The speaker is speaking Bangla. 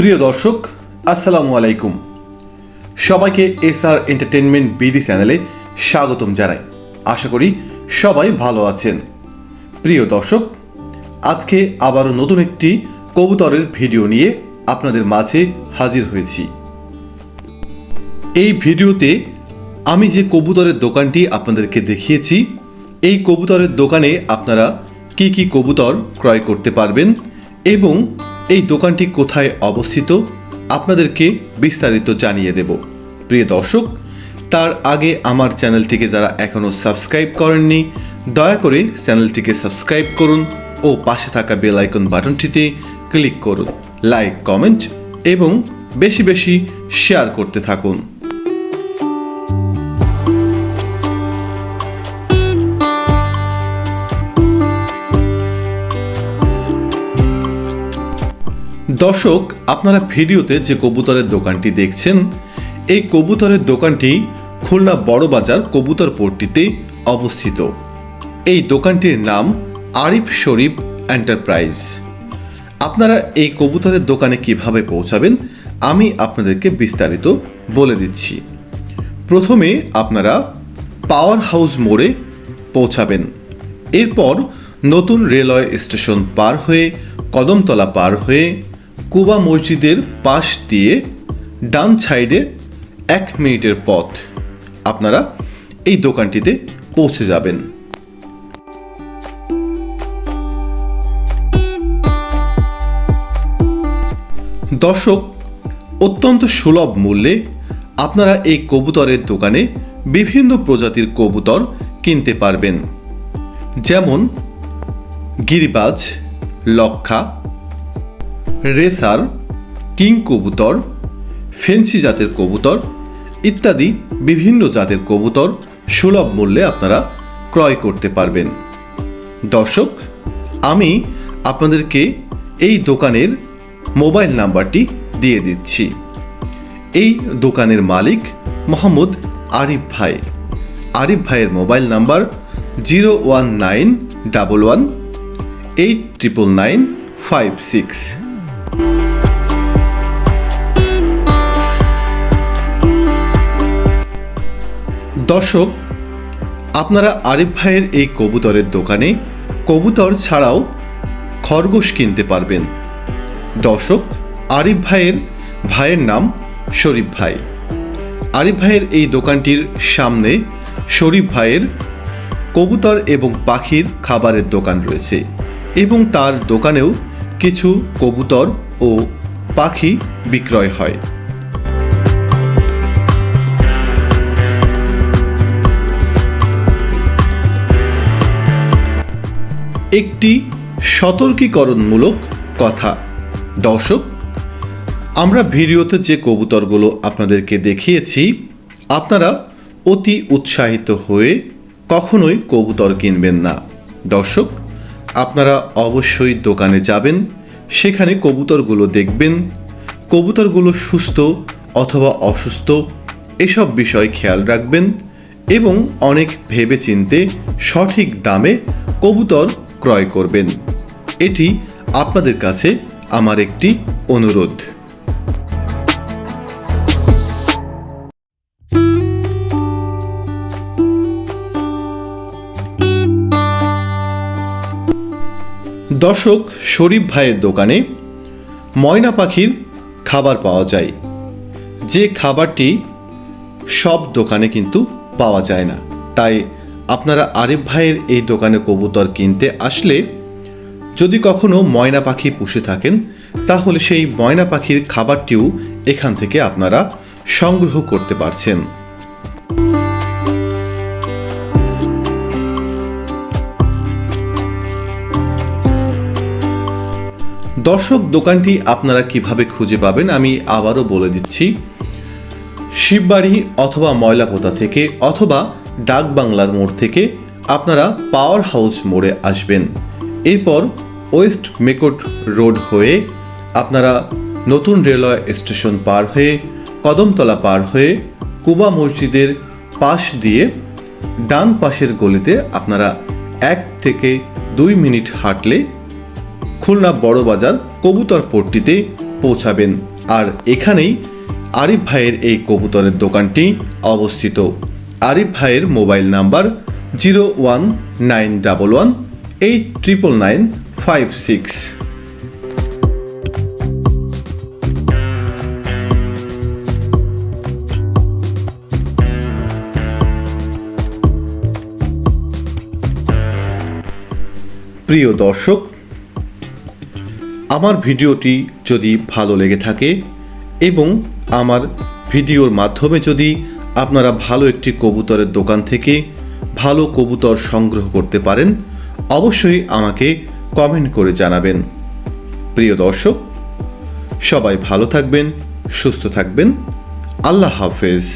প্রিয় দর্শক, আসসালামু আলাইকুম। সবাইকে এস আর এন্টারটেনমেন্ট বিডি চ্যানেলে স্বাগতম জানাই। আশা করি সবাই ভালো আছেন। প্রিয় দর্শক, আজকে আবারও নতুন একটি কবুতরের ভিডিও নিয়ে আপনাদের মাঝে হাজির হয়েছি। এই ভিডিওতে আমি যে কবুতরের দোকানটি আপনাদেরকে দেখিয়েছি, এই কবুতরের দোকানে আপনারা কি কি কবুতর ক্রয় করতে পারবেন এবং এই দোকানটি কোথায় অবস্থিত আপনাদেরকে বিস্তারিত জানিয়ে দেব। প্রিয় দর্শক, তার আগে আমার চ্যানেলটিকে যারা এখনও সাবস্ক্রাইব করেননি, দয়া করে চ্যানেলটিকে সাবস্ক্রাইব করুন ও পাশে থাকা বেল আইকন বাটনটিতে ক্লিক করুন, লাইক, কমেন্ট এবং বেশি বেশি শেয়ার করতে থাকুন। দর্শক, আপনারা ভিডিওতে যে কবুতরের দোকানটি দেখছেন, এই কবুতরের দোকানটি খুলনা বড়বাজার কবুতর পট্টিতে অবস্থিত। এই দোকানটির নাম আরিফ শরীফ এন্টারপ্রাইজ। আপনারা এই কবুতরের দোকানে কীভাবে পৌঁছাবেন, আমি আপনাদেরকে বিস্তারিত বলে দিচ্ছি। প্রথমে আপনারা পাওয়ার হাউস মোড়ে পৌঁছাবেন। এরপর নতুন রেলওয়ে স্টেশন পার হয়ে কদমতলা পার হয়ে কুবা মসজিদের পাশ দিয়ে ডান সাইডে এক মিনিটের পথ। আপনারা এই দোকানটিতে পৌঁছে যাবেন। দর্শক, অত্যন্ত সুলভ মূল্যে আপনারা এই কবুতরের দোকানে বিভিন্ন প্রজাতির কবুতর কিনতে পারবেন। যেমন গিরিবাজ, লক্ষা রেসার, কিং কবুতর, ফেন্সি জাতের কবুতর ইত্যাদি বিভিন্ন জাতের কবুতর সুলভ মূল্যে আপনারা ক্রয় করতে পারবেন। দর্শক, আমি আপনাদেরকে এই দোকানের মোবাইল নাম্বারটি দিয়ে দিচ্ছি। এই দোকানের মালিক মোহাম্মদ আরিফ ভাই। আরিফ ভাইয়ের mobile number zero one nine double one eight triple nine five six. দর্শক, আপনারা আরিফ ভাইয়ের এই কবুতরের দোকানে কবুতর ছাড়াও খরগোশ কিনতে পারবেন। দর্শক, আরিফ ভাইয়ের ভাইয়ের নাম শরীফ ভাই। আরিফ ভাইয়ের এই দোকানটির সামনে শরীফ ভাইয়ের কবুতর এবং পাখির খাবারের দোকান রয়েছে এবং তার দোকানেও কিছু কবুতর ও পাখি বিক্রয় হয়। একটি সতর্কীকরণমূলক কথা। দর্শক, আমরা ভিডিওতে যে কবুতরগুলো আপনাদেরকে দেখিয়েছি, আপনারা অতি উৎসাহিত হয়ে কখনোই কবুতর কিনবেন না। দর্শক, আপনারা অবশ্যই দোকানে যাবেন, সেখানে কবুতরগুলো দেখবেন। কবুতরগুলো সুস্থ অথবা অসুস্থ, এসব বিষয় খেয়াল রাখবেন এবং অনেক ভেবে চিনতে সঠিক দামে কবুতর ক্রয় করবেন। এটি আপনাদের কাছে আমার একটি অনুরোধ। দর্শক, শরীফ ভাইয়ের দোকানে ময়না পাখির খাবার পাওয়া যায়। যে খাবারটি সব দোকানে কিন্তু পাওয়া যায় না। তাই আপনারা আরিফ ভাইয়ের এই দোকানে কবুতর কিনতে আসলে যদি কখনো ময়না পাখি পুষে থাকেন, তাহলে সেই ময়না পাখির খাবারটিও এখান থেকে আপনারা সংগ্রহ করতে পারছেন। দর্শক, দোকানটি আপনারা কীভাবে খুঁজে পাবেন আমি আবারও বলে দিচ্ছি। শিববাড়ি অথবা ময়লাপোতা থেকে অথবা ডাক বাংলার মোড় থেকে আপনারা পাওয়ার হাউস মোড়ে আসবেন। এরপর ওয়েস্ট মেকট রোড হয়ে আপনারা নতুন রেলওয়ে স্টেশন পার হয়ে, কদমতলা পার হয়ে কুবা মসজিদের পাশ দিয়ে ডান পাশের গলিতে আপনারা এক থেকে দুই মিনিট হাঁটলে খুলনা বড়বাজার কবুতর পট্টিতে পৌঁছাবেন। আর এখানেই আরিফ ভাইয়ের এই কবুতরের দোকানটি অবস্থিত। আরিফ ভাইয়ের mobile number zero one nine double one eight triple nine five six. প্রিয় দর্শক, আমার ভিডিওটি যদি ভালো লেগে থাকে এবং আমার ভিডিওর মাধ্যমে যদি আপনারা ভালো একটি কবুতরের দোকান থেকে ভালো কবুতর সংগ্রহ করতে পারেন, অবশ্যই আমাকে কমেন্ট করে জানাবেন। প্রিয় দর্শক, সবাই ভালো থাকবেন, সুস্থ থাকবেন। আল্লাহ হাফেজ।